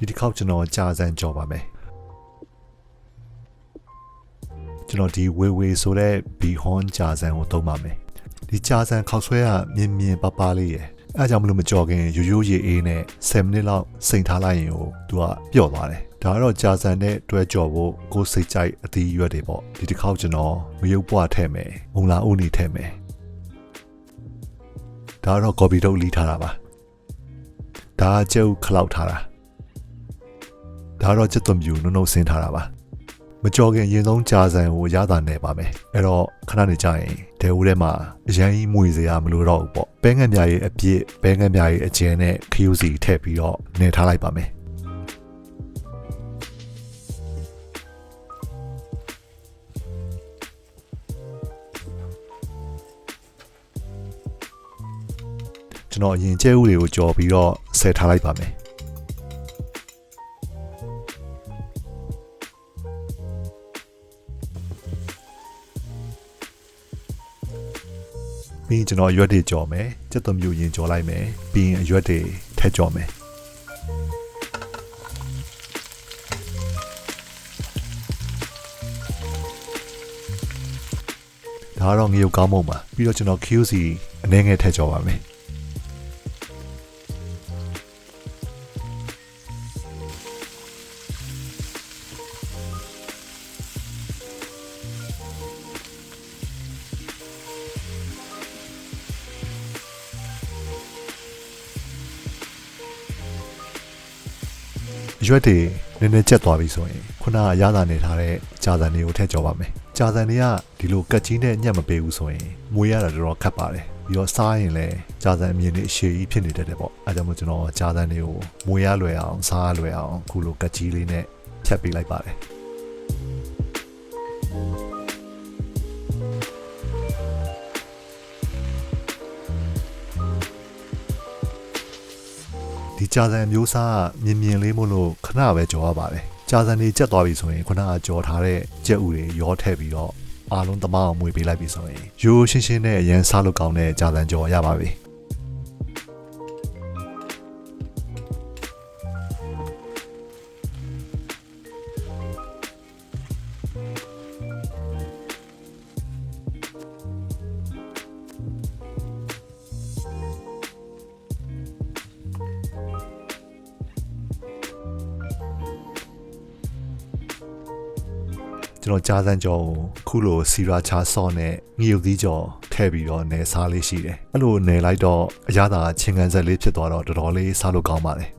ဒီတစ်ခေါက်ကျွန်တော်ကြာစံကြော်ပါမယ်ကျွန်တော်ဒီဝေဝေဆိုတဲ့ဘီဟွန်ကြာစံကိုသုံးပါမယ်ဒီကြာစံခောက်ဆွဲကမြင်မြင်ပပလေးရယ်အဲဒါကြောင့်မလို့မကြော်ခင်ရိုးရိုးရေအေးနဲ့10မိနစ်လောက်စိန်ထားလိုက်ရင်ကိုသူကပျော့သွားတယ်ဒါကတော့ကြာစံနဲ့တွဲကြော်ဖို့ကိုယ်စိတ်ကြိုက်အသီးရွက်တွေပေါ့ဒီတစ်ခေါက်ကျွန်တော်မယုတ်ပွားထည့်မယ်မုံလာဦးနေထည့်မယ်ဒါကတော့ကော်ပီတုပ်လီးထားတာပါဒါကကျုပ်ခလောက်ထားတာ ဒါကတော့ချက်သွန်ပြူနုံနုံဆင်းထားတာပါမကြော်ခင်ရင်ဆုံးကြာစံကိုရတာနေပါမယ်အဲ့တော့ခဏနေကြရင်ဒဲဦးထဲမှာအရန်ကြီးမွေစရာမလိုတော့ဘူးပေါ့ပဲငံမြရဲ့အပြစ်ပဲငံမြရဲ့အကျဉ်နဲ့ခရူးစီထည့်ပြီးတော့နေထားလိုက်ပါမယ်ကျွန်တော်အရင်ကျဲဥတွေကိုကြော်ပြီးတော့ဆယ်ထားလိုက်ပါမယ် ပြီးရင်ကျွန်တော်အရွက်တွေကြော်မယ်စက်သွမျိုးရင်ကြော်လိုက်မယ်ပြီးရင်အရွက်တွေထည့်ကြော်မယ်ဒါကတော့ငရုတ်ကောင်းမုံပါပြီးတော့ကျွန်တော် QC အနည်းငယ်ထည့်ကြော်ပါမယ် ရွက်တွေနည်းနည်းကျက်သွားပြီဆိုရင်ခုနကရတာနေထားတဲ့ကြာစံတွေကိုထည့်ကြောပါမယ်ကြာစံတွေကဒီလိုကတ်ကြီးနဲ့ညက်မပေးဘူးဆိုရင်မွေးရတာတော်တော်ခက်ပါတယ်ပြီးတော့စားရင်လည်းကြာစံအမြင်နဲ့အရှည်ကြီးဖြစ်နေတတ်တယ်ပေါ့အဲဒါကြောင့်မို့ကျွန်တော်ကြာစံတွေကိုမွေးရလွယ်အောင်စားရလွယ်အောင်ခုလိုကတ်ကြီးလေးနဲ့ဖြတ်ပေးလိုက်ပါတယ် ဒီကြာစံမျိုးစားကမြင်မြင်လေးမို့လို့ခဏပဲကြော်ရပါတယ်ကြာစံတွေကျက်သွားပြီဆိုရင်ခုနကကြော်ထားတဲ့ကြက်ဥတွေရောထည့်ပြီးတော့အားလုံးတမအောင်မွေပေးလိုက်ပြီဆိုရင်ရိုးရှင်းရှင်းနဲ့အရန်စားလို့ကောင်းတဲ့ကြာစံကြော်ရပါပြီ ကျွန်တော်ကြားစမ်းကြော်ကိုခုလိုစီရာချာဆော့နဲ့ငရုတ်သီးကြော်ထည့်ပြီးတော့နယ်စားလေးရှိတယ်အဲ့လိုနယ်လိုက်တော့အရသာချင်းကန်ဆက်လေးဖြစ်သွားတော့တော်တော်လေးစားလို့ကောင်းပါတယ်